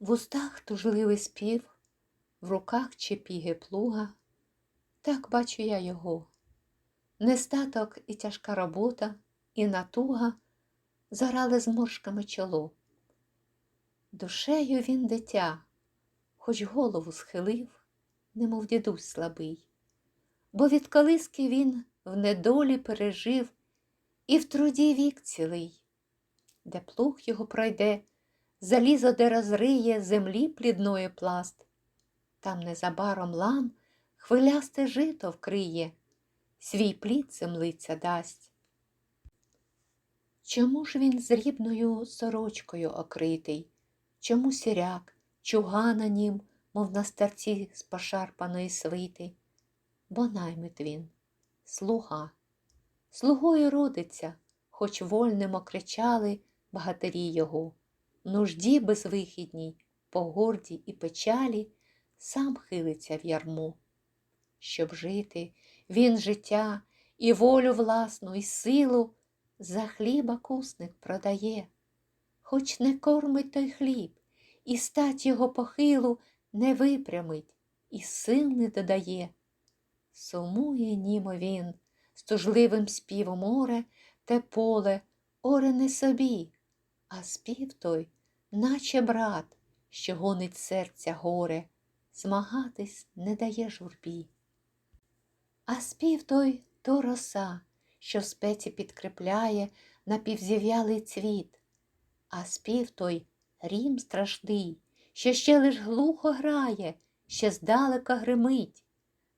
В устах тужливий спів, в руках чепіги плуга, так бачу я його. Нестаток і тяжка робота, і натуга зарали зморшками чоло. Душею він дитя, хоч голову схилив, немов дідусь слабий, бо від колиски він в недолі пережив і в труді вік цілий, де плуг його пройде, залізо де розриє землі плідної пласт, там незабаром лан хвилясте жито вкриє, свій плід землиця дасть. Чому ж він зрібною сорочкою окритий? Чому сіряк, чуга на нім, мов на старці з пошарпаної свити? Бо наймит він, слуга, слугою родиться, хоч вольним окричали багатирі його, нужді безвихідній, по горді і печалі сам хилиться в ярмо. Щоб жити, він життя і волю власну, і силу за хліба кусник продає, хоч не кормить той хліб, і стать його похилу не випрямить, і сил не додає. Сумує німо він, з тужливим співом море те поле, оре не собі, а спів той, наче брат, що гонить серця горе, змагатись не дає журбі. А спів той то роса, що в спеці підкрепляє напівзів'ялий цвіт, а спів той рім страшний, що ще лиш глухо грає, ще здалека гримить.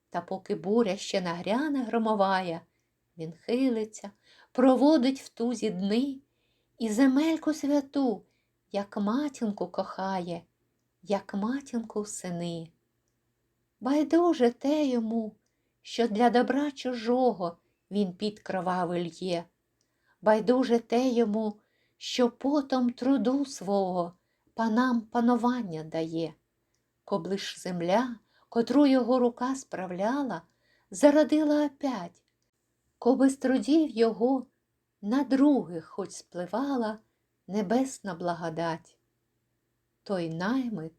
Та поки буря ще нагряне громовая, він хилиться, проводить в тузі дни і земельку святу, як матінку кохає, як матінку сини. Байдуже те йому, що для добра чужого він під кровавий лє, байдуже те йому, що потом труду свого панам панування дає, коби ж земля, котру його рука справляла, зародила опять, коби з трудів його на других хоч спливала небесна благодать. Той наймит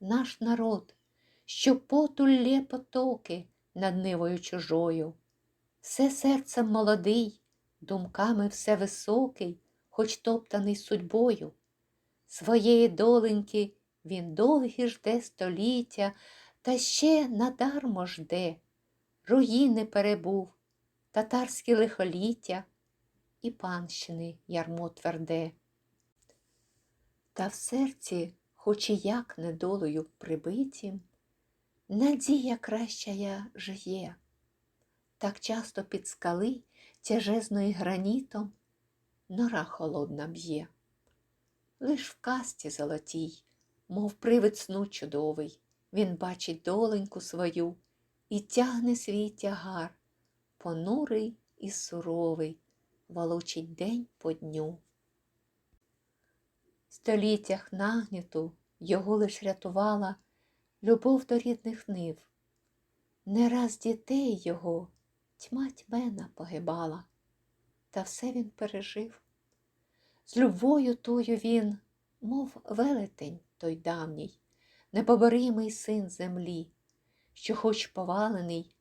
наш народ, що поту лє потоки над нивою чужою, все серцем молодий, думками все високий, хоч топтаний судьбою. Своєї доленьки він довгі жде століття, та ще надармо жде, руїни перебув, татарські лихоліття і панщини ярмо тверде. Та в серці, хоч і як недолею прибитім, надія кращая жиє, так часто під скали тяжезною гранітом нора холодна б'є. Лиш в касті золотій, мов привид сну чудовий, він бачить доленьку свою і тягне свій тягар, понурий і суровий, волочить день по дню. В століттях нагніту його лиш рятувала любов до рідних нив. Не раз дітей його тьма тьмена погибала, та все він пережив. З любвою тою він, мов велетень той давній, непоборимий син землі, що, хоч повалений,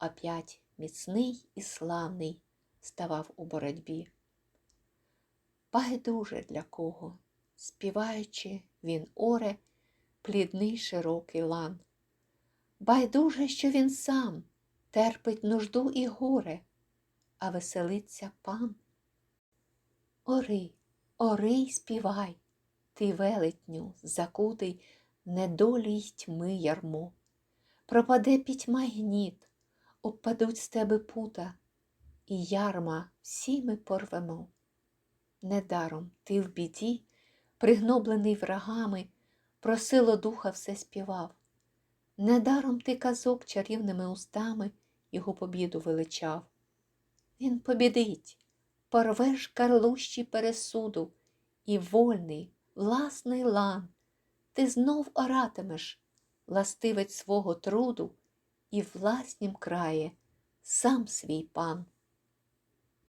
оп'ять міцний і славний ставав у боротьбі. Байдуже для кого, співаючи, він оре плідний широкий лан. Байдуже, що він сам терпить нужду і горе, а веселиться пан. Ори, ори й співай, ти велетню, закутий недолі й тьми ярмо. Пропаде пітьма гніт, обпадуть з тебе пута, і ярма всі ми порвемо. Недаром ти в біді, пригноблений врагами, просило духа все співав. Недаром ти казок чарівними устами його побіду величав. Він побідить, порвеш карлущі пересуду, і вольний, власний лан, ти знов оратимеш, ластивець свого труду, і власнім крає сам свій пан.